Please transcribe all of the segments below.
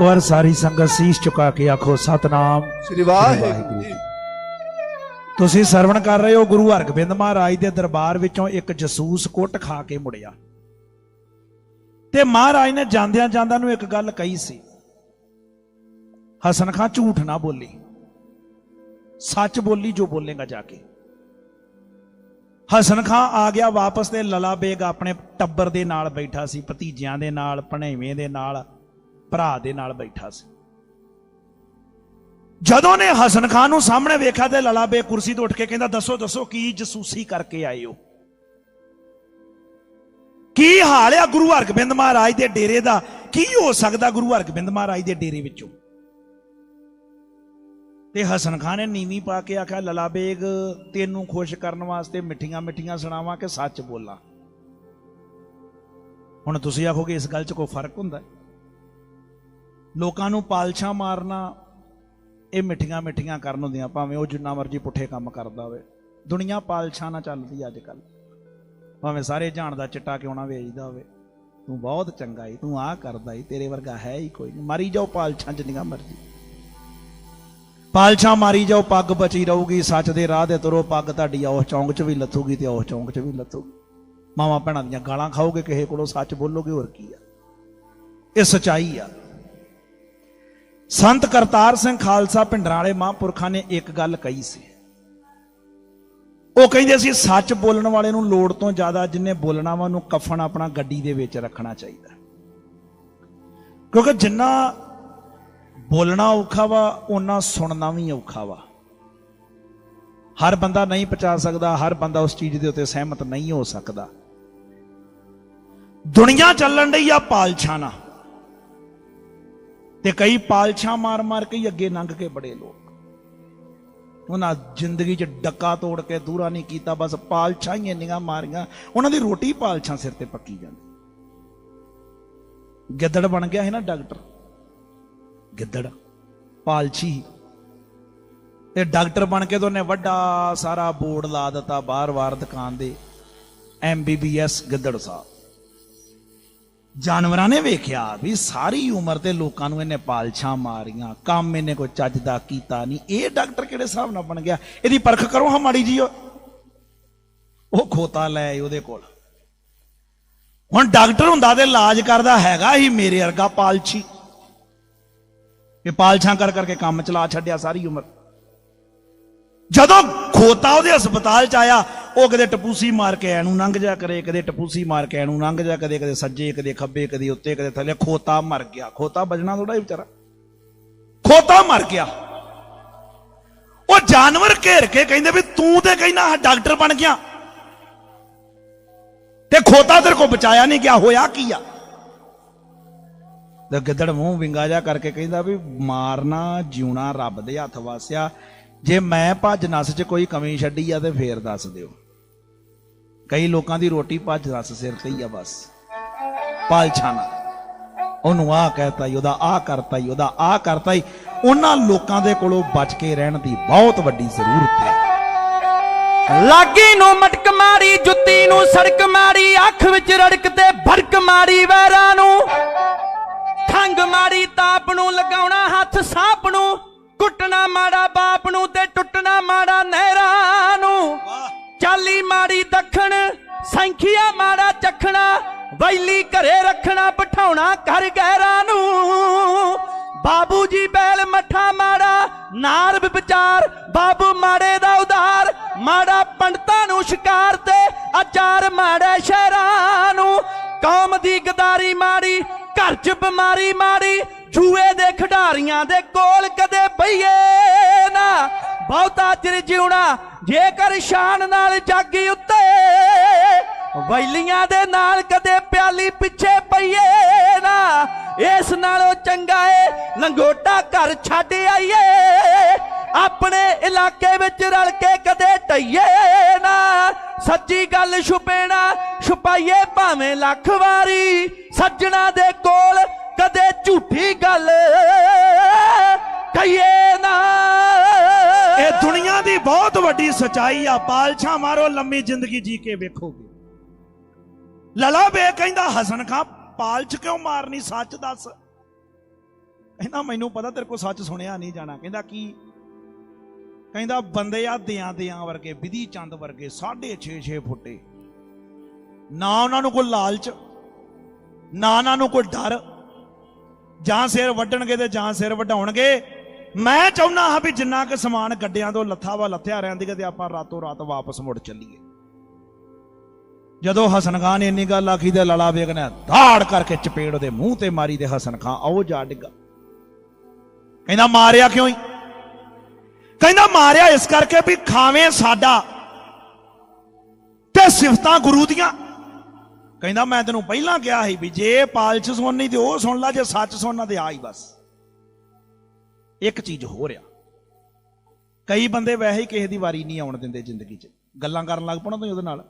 ਇੱਕ ਵਾਰ ਸਾਰੀ ਸੰਗਤ ਸੀਸ ਝੁਕਾ ਕੇ ਆਖੋ ਸਤਨਾਮ ਸ੍ਰੀ ਵਾਹਿਗੁਰੂ। ਜੀ। ਤੁਸੀਂ ਸਰਵਣ ਕਰ ਰਹੇ ਹੋ ਗੁਰੂ ਹਰਗੋਬਿੰਦ ਮਹਾਰਾਜ ਦੇ ਦਰਬਾਰ ਵਿੱਚੋਂ ਇੱਕ ਜਸੂਸ ਕੁੱਟ ਖਾ ਕੇ ਮੁੜਿਆ। ਤੇ ਮਹਾਰਾਜ ਨੇ ਜਾਂਦਿਆਂ ਜਾਂਦਿਆਂ ਨੂੰ ਇੱਕ ਗੱਲ ਕਹੀ ਸੀ। ਹਸਨ ਖਾਂ ਝੂਠ ਨਾ ਬੋਲੀ। ਸੱਚ ਬੋਲੀ ਜੋ ਬੋਲੇਗਾ ਜਾ ਕੇ। ਹਸਨ ਖਾਂ ਆ ਗਿਆ ਵਾਪਸ ਤੇ ਲਲਾ ਬੇਗ ਆਪਣੇ ਟੱਬਰ ਦੇ ਨਾਲ ਬੈਠਾ ਸੀ ਭਤੀਜਿਆਂ ਦੇ ਨਾਲ ਭਣੇਵੇਂ ਦੇ ਨਾਲ। ਭਰਾ ਦੇ ਨਾਲ ਬੈਠਾ ਸੀ। ਜਦੋਂ ਨੇ ਹਸਨ ਖਾਨ ਨੂੰ ਸਾਹਮਣੇ ਵੇਖਿਆ ਤੇ ਲਲਾ ਬੇਗ ਕੁਰਸੀ ਤੋਂ ਉੱਠ ਕੇ ਕਹਿੰਦਾ, ਦੱਸੋ ਦੱਸੋ, ਕੀ ਜਸੂਸੀ ਕਰਕੇ ਆਏ ਹੋ? ਕੀ ਹਾਲ ਆ ਗੁਰੂ ਹਰਗੋਬਿੰਦ ਮਹਾਰਾਜ ਦੇ ਡੇਰੇ ਦਾ? ਕੀ ਹੋ ਸਕਦਾ ਗੁਰੂ ਹਰਗੋਬਿੰਦ ਮਹਾਰਾਜ ਦੇ ਡੇਰੇ ਵਿੱਚੋਂ? ਤੇ ਹਸਨ ਖਾਨ ਨੇ ਨੀਵੀਂ ਪਾ ਕੇ ਆਖਿਆ ਲਲਾਬੇਗ ਤੈਨੂੰ ਖੁਸ਼ ਕਰਨ ਵਾਸਤੇ ਮਿੱਠੀਆਂ ਮਿੱਠੀਆਂ ਸੁਣਾਵਾਂ ਕਿ ਸੱਚ ਬੋਲਾਂ? ਹੁਣ ਤੁਸੀਂ ਆਖੋਗੇ, ਇਸ ਗੱਲ 'ਚ ਕੋਈ ਫ਼ਰਕ ਹੁੰਦਾ? ਹੈ? ਲੋਕਾਂ ਨੂੰ ਪਾਲਛਾਂ ਮਾਰਨਾ, ਇਹ ਮਿੱਠੀਆਂ ਮਿੱਠੀਆਂ ਕਰਨ ਹੁੰਦੀਆਂ, ਭਾਵੇਂ ਉਹ ਜਿੰਨਾ ਮਰਜ਼ੀ ਪੁੱਠੇ ਕੰਮ ਕਰਦਾ ਹੋਵੇ। ਦੁਨੀਆ ਪਾਲਛਾਂ ਨਾਲ ਚੱਲਦੀ ਅੱਜ ਕੱਲ ਭਾਵੇਂ ਸਾਰੇ ਜਾਣ ਦਾ ਚਿੱਟਾ ਕਿਉਂ ਨਾ ਵੇਚਦਾ ਹੋਵੇ। ਤੂੰ ਬਹੁਤ ਚੰਗਾ ਈ, ਤੂੰ ਆਹ ਕਰਦਾ ਈ, ਤੇਰੇ ਵਰਗਾ ਹੈ ਹੀ ਕੋਈ ਨਹੀਂ ਮਾਰੀ ਜਾਓ ਪਾਲਛਾਂ ਜਿੰਨੀਆਂ ਮਰਜ਼ੀ। ਪਾਲਛਾਂ ਮਾਰੀ ਜਾਓ, ਪੱਗ ਬਚੀ ਰਹੂਗੀ, ਸੱਚ ਦੇ ਰਾਹ ਤੇ ਤੁਰੋ, ਪੱਗ ਤੁਹਾਡੀ ਉਸ ਚੌਂਕ 'ਚ ਵੀ ਲੱਥੂਗੀ ਤੇ ਉਸ ਚੌਂਕ 'ਚ ਵੀ ਲੱਥੂਗੀ ਮਾਵਾਂ ਭੈਣਾਂ ਦੀਆਂ ਗਾਲਾਂ ਖਾਓਗੇ, ਕਿਸੇ ਕੋਲੋਂ ਸੱਚ ਬੋਲੋਗੇ, ਹੋਰ ਕੀ ਆ? ਇਹ ਸਚਾਈ ਆ। ਸੰਤ ਕਰਤਾਰ ਸਿੰਘ ਖਾਲਸਾ ਪਿੰਡਰਾਂ ਵਾਲੇ ਮਹਾਂਪੁਰਖਾਂ ਨੇ ਇੱਕ ਗੱਲ ਕਹੀ ਸੀ। ਉਹ ਕਹਿੰਦੇ ਸੀ, ਸੱਚ ਬੋਲਣ ਵਾਲੇ ਨੂੰ ਲੋੜ ਤੋਂ ਜ਼ਿਆਦਾ ਜਿੰਨੇ ਬੋਲਣਾ ਵਾ ਉਹਨੂੰ ਕਫਨ ਆਪਣਾ ਗੱਡੀ ਦੇ ਵਿੱਚ ਰੱਖਣਾ ਚਾਹੀਦਾ। ਕਿਉਂਕਿ ਜਿੰਨਾ ਬੋਲਣਾ ਔਖਾ ਵਾ ਉਹਨਾਂ ਸੁਣਨਾ ਵੀ ਔਖਾ ਵਾ। ਹਰ ਬੰਦਾ ਨਹੀਂ ਪਹੁੰਚਾ ਸਕਦਾ, ਹਰ ਬੰਦਾ ਉਸ ਚੀਜ਼ ਦੇ ਉੱਤੇ ਸਹਿਮਤ ਨਹੀਂ ਹੋ ਸਕਦਾ। ਦੁਨੀਆ ਚੱਲਣ ਲਈ ਆ ਪਾਲਛਾਂ ਨਾਲ ਤੇ ਕਈ ਪਾਲਛਾਂ ਮਾਰ ਮਾਰ ਕੇ ਹੀ ਅੱਗੇ ਲੰਘ ਕੇ ਬੜੇ ਲੋਕ। ਉਹਨਾਂ ਜ਼ਿੰਦਗੀ 'ਚ ਡੱਕਾ ਤੋੜ ਕੇ ਦੂਰਾ ਨਹੀਂ ਕੀਤਾ, ਬਸ ਪਾਲਛਾਂ ਹੀ ਇੰਨੀਆਂ ਮਾਰੀਆਂ। ਉਹਨਾਂ ਦੀ ਰੋਟੀ ਪਾਲਛਾਂ ਸਿਰ ਤੇ ਪੱਕੀ ਜਾਂਦੀ। ਗਿੱਦੜ ਬਣ ਗਿਆ ਹੈ ਨਾ ਡਾਕਟਰ। ਗਿੱਦੜ, ਪਾਲਛੀ। ਤੇ ਡਾਕਟਰ ਬਣ ਕੇ ਤਾਂ ਉਹਨੇ ਵੱਡਾ ਸਾਰਾ ਬੋਰਡ ਲਾ ਦਿੱਤਾ ਬਾਹਰ-ਬਾਹਰ ਦੁਕਾਨ ਦੇ ਐਮਬੀਬੀਐਸ ਗਿੱਦੜ ਸਾਹਿਬ। ਜਾਨਵਰਾਂ ਨੇ ਵੇਖਿਆ ਵੀ ਸਾਰੀ ਉਮਰ ਤੇ ਲੋਕਾਂ ਨੂੰ ਇਹਨੇ ਪਾਲਛਾਂ ਮਾਰੀਆਂ, ਕੰਮ ਇਹਨੇ ਕੋਈ ਚੱਜ ਦਾ ਕੀਤਾ ਨਹੀਂ। ਇਹ ਡਾਕਟਰ ਕਿਹੜੇ ਹਿਸਾਬ ਨਾਲ ਬਣ ਗਿਆ? ਇਹਦੀ ਪਰਖ ਕਰੋ ਹਾਂ ਮਾੜੀ ਜੀ ਉਹ। ਖੋਤਾ ਲੈ ਉਹਦੇ ਕੋਲ। ਹੁਣ ਡਾਕਟਰ ਹੁੰਦਾ ਤੇ ਇਲਾਜ ਕਰਦਾ ਹੈਗਾ ਹੀ ਮੇਰੇ ਵਰਗਾ ਪਾਲਛੀ। ਇਹ ਪਾਲਛਾਂ ਕਰ ਕਰਕੇ ਕੰਮ ਚਲਾ ਛੱਡਿਆ ਸਾਰੀ ਉਮਰ। ਜਦੋਂ ਖੋਤਾ ਉਹਦੇ ਹਸਪਤਾਲ ਚ ਆਇਆ ਉਹ ਕਦੇ ਟਪੂਸੀ ਮਾਰ ਕੇ ਐਨੂੰ ਲੰਘ ਜਾ ਕਰੇ, ਕਦੇ ਟਪੂਸੀ ਮਾਰ ਕੇ ਐਨੂੰ ਲੰਘ ਜਾ ਕਦੇ ਕਦੇ ਸੱਜੇ, ਕਦੇ ਖੱਬੇ, ਕਦੇ ਉੱਤੇ, ਕਦੇ ਥੱਲੇ, ਖੋਤਾ ਮਰ ਗਿਆ। ਖੋਤਾ ਬਜਣਾ ਥੋੜਾ ਹੀ ਵਿਚਾਰਾ। ਖੋਤਾ ਮਰ ਗਿਆ। ਉਹ ਜਾਨਵਰ ਘੇਰ ਕੇ ਕਹਿੰਦੇ ਵੀ ਤੂੰ ਤੇ ਕਹਿੰਦਾ ਡਾਕਟਰ ਬਣ ਗਿਆ। ਤੇ ਖੋਤਾ ਤੇਰੇ ਕੋ ਬਚਾਇਆ ਨਹੀਂ ਗਿਆ, ਹੋਇਆ ਕੀ ਆ? ਤੇ ਗਿੱਦੜ ਮੂੰਹ ਵਿੰਗਾ ਜਾ ਕਰਕੇ ਕਹਿੰਦਾ ਵੀ ਮਾਰਨਾ, ਜਿਉਣਾ ਰੱਬ ਦੇ ਹੱਥ ਵਾਸਿਆ। ਜੇ ਮੈਂ ਭੱਜ ਨਸ 'ਚ ਕੋਈ ਕਮੀ ਛੱਡੀ ਆ ਤੇ ਫੇਰ ਦੱਸ ਦਿਓ। ਕਈ ਲੋਕਾਂ ਦੀ ਰੋਟੀ ਭੱਜ ਨਸ ਸਿਰ ਤੇ ਹੀ ਆ ਬਸ। ਪਾਲਛਾਨਾ ਉਹਨੂੰ ਆ ਕਹਿਤਾ ਈ, ਉਹਦਾ ਆ ਕਰਤਾ ਈ, ਉਹਦਾ ਆ ਕਰਤਾ ਈ। ਉਹਨਾਂ ਲੋਕਾਂ ਦੇ ਕੋਲੋਂ ਬਚ ਕੇ ਰਹਿਣ ਦੀ ਬਹੁਤ ਵੱਡੀ ਜ਼ਰੂਰਤ ਹੈ। ਲਾਗੀ ਨੂੰ ਮਟਕ ਮਾਰੀ, ਜੁੱਤੀ ਨੂੰ ਸੜਕ ਮਾਰੀ, ਅੱਖ ਵਿੱਚ ਰੜਕ ਤੇ ਭੜਕ ਮਾਰੀ ਵੈਰਾਂ ਨੂੰ। ਖੰਗ ਮਾਰੀ, ਤਾਪ ਨੂੰ ਲਗਾਉਣਾ ਹੱਥ ਸਾਪ ਨੂੰ। ਕੁੱਟਣਾ ਮਾੜਾ ਬਾਪ ਨੂੰ ਤੇ ਟੁੱਟਣਾ ਮਾੜਾ ਨਹਿਰਾ। ਮਾੜੀ ਦੱਖਣ, ਸੰਖੀਆ ਮਾੜਾ ਚੱਖਣਾ, ਵੈਲੀ ਘਰੇ ਰੱਖਣਾ, ਬਿਠਾਉਣਾ ਘਰ ਗਹਿਰਾਂ ਨੂੰ। ਬਾਬੂ ਜੀ ਬੈਲ ਮੱਠਾ ਮਾੜਾ, ਨਾਰ ਵਿਚਾਰ ਬਾਬੂ ਮਾੜੇ ਦਾ ਉਧਾਰ, ਮਾੜਾ ਪੰਡਤਾਂ ਨੂੰ ਸ਼ਿਕਾਰ ਤੇ ਆਚਾਰ ਮਾੜਾ ਸ਼ਹਿਰਾਂ ਨੂੰ। ਕੌਮ ਦੀ ਗਦਾਰੀ ਮਾੜੀ, ਘਰ 'ਚ ਬਿਮਾਰੀ ਮਾੜੀ, ਜੂਏ ਦੇ ਖਿਡਾਰੀਆਂ ਦੇ ਕੋਲ ਕਦੇ ਬਈਏ ਨਾ। ਬਹੁਤਾ ਚਿਰ ਜਿਉਣਾ, ਜੇਕਰ ਸ਼ਾਨ ਨਾਲ ਜਾਗੀ ਉੱਤੇ, ਵੈਲੀਆਂ ਦੇ ਨਾਲ ਕਦੇ ਪਿਆਲੀ ਪਿੱਛੇ ਪਈਏ ਨਾ, ਇਸ ਨਾਲੋਂ ਚੰਗਾ ਏ ਲੰਗੋਟਾ ਘਰ ਛੱਡ ਆਈਏ, ਆਪਣੇ ਇਲਾਕੇ ਵਿੱਚ ਰਲ ਕੇ ਕਦੇ ਟਈਏ ਨਾ, ਸੱਚੀ ਗੱਲ ਛੁਪੇਣਾ, ਛੁਪਾਈਏ ਭਾਵੇਂ ਲੱਖ ਵਾਰੀ, ਸੱਜਣਾ ਦੇ ਕੋਲ ਕਦੇ ਝੂਠੀ ਗੱਲ ਕਹੀਏ ਨਾ। ਬਹੁਤ ਵੱਡੀ ਸਚਾਈ ਆ ਪਾਲਛਾ ਮਾਰੋ, ਲੰਮੀ ਜ਼ਿੰਦਗੀ ਜੀ ਕੇ ਵੇਖੋਗੇ। ਲਲਾ ਬੇ ਕਹਿੰਦਾ, ਹਸਨ ਖਾਂ ਪਾਲਚ ਕਿਉਂ ਮਾਰਨੀ, ਸੱਚ ਦੱਸ। ਕਹਿੰਦਾ, ਮੈਨੂੰ ਪਤਾ ਤੇਰੇ ਕੋਲ ਸੱਚ ਸੁਣਿਆ ਨਹੀਂ ਜਾਣਾ। ਕਹਿੰਦਾ, ਕੀ? ਕਹਿੰਦਾ, ਬੰਦੇ ਆ ਦਿਆਂ ਦਿਆਂ ਵਰਗੇ, ਵਿਧੀ ਚੰਦ ਵਰਗੇ 6.5 6 ਫੁੱਟੇ। ਨਾ ਉਹਨਾਂ ਨੂੰ ਕੋਈ ਲਾਲਚ, ਨਾ ਉਹਨਾਂ ਨੂੰ ਕੋਈ ਡਰ। ਜਾਂ ਸਿਰ ਵੱਢਣਗੇ ਤੇ ਜਾਂ ਸਿਰ ਵਢਾਉਣਗੇ। ਮੈਂ ਚਾਹੁੰਦਾ ਹਾਂ ਵੀ ਜਿੰਨਾ ਕੁ ਸਮਾਨ ਗੱਡਿਆਂ ਤੋਂ ਲੱਥਾ ਵਾ ਲੱਥਿਆ ਰਹਿੰਦੀ ਤੇ ਆਪਾਂ ਰਾਤੋਂ ਰਾਤ ਵਾਪਸ ਮੁੜ ਚੱਲੀਏ। ਜਦੋਂ ਹਸਨ ਖਾਨ ਨੇ ਇੰਨੀ ਗੱਲ ਆਖੀ ਤੇ ਲਲਾ ਬੇਗ ਨੇ ਧਾੜ ਕਰਕੇ ਚਪੇੜ ਉਹਦੇ ਮੂੰਹ ਤੇ ਮਾਰੀ ਤੇ ਹਸਨ ਖਾਨ ਆਓ ਜਾ ਡਿੱਗਾ। ਕਹਿੰਦਾ, ਮਾਰਿਆ ਕਿਉਂ ਹੀ ਕਹਿੰਦਾ, ਮਾਰਿਆ ਇਸ ਕਰਕੇ ਵੀ ਖਾਵੇਂ ਸਾਡਾ ਤੇ ਸਿਫਤਾਂ ਗੁਰੂ ਦੀਆਂ। ਕਹਿੰਦਾ, ਮੈਂ ਤੈਨੂੰ ਪਹਿਲਾਂ ਕਿਹਾ ਸੀ ਵੀ ਜੇ ਪਾਲਚ ਸੁਣਨੀ ਤੇ ਉਹ ਸੁਣ ਲੈ, ਜੇ ਸੱਚ ਸੁਣਨਾ ਤੇ ਆ ਹੀ ਬਸ। ਇੱਕ ਚੀਜ਼ ਹੋ ਰਿਹਾ ਕਈ ਬੰਦੇ ਵੈਸੇ ਹੀ ਕਿਸੇ ਦੀ ਵਾਰੀ ਨਹੀਂ ਆਉਣ ਦਿੰਦੇ ਜ਼ਿੰਦਗੀ 'ਚ। ਗੱਲਾਂ ਕਰਨ ਲੱਗ ਪਣਾ ਤੁਸੀਂ ਉਹਦੇ ਨਾਲ।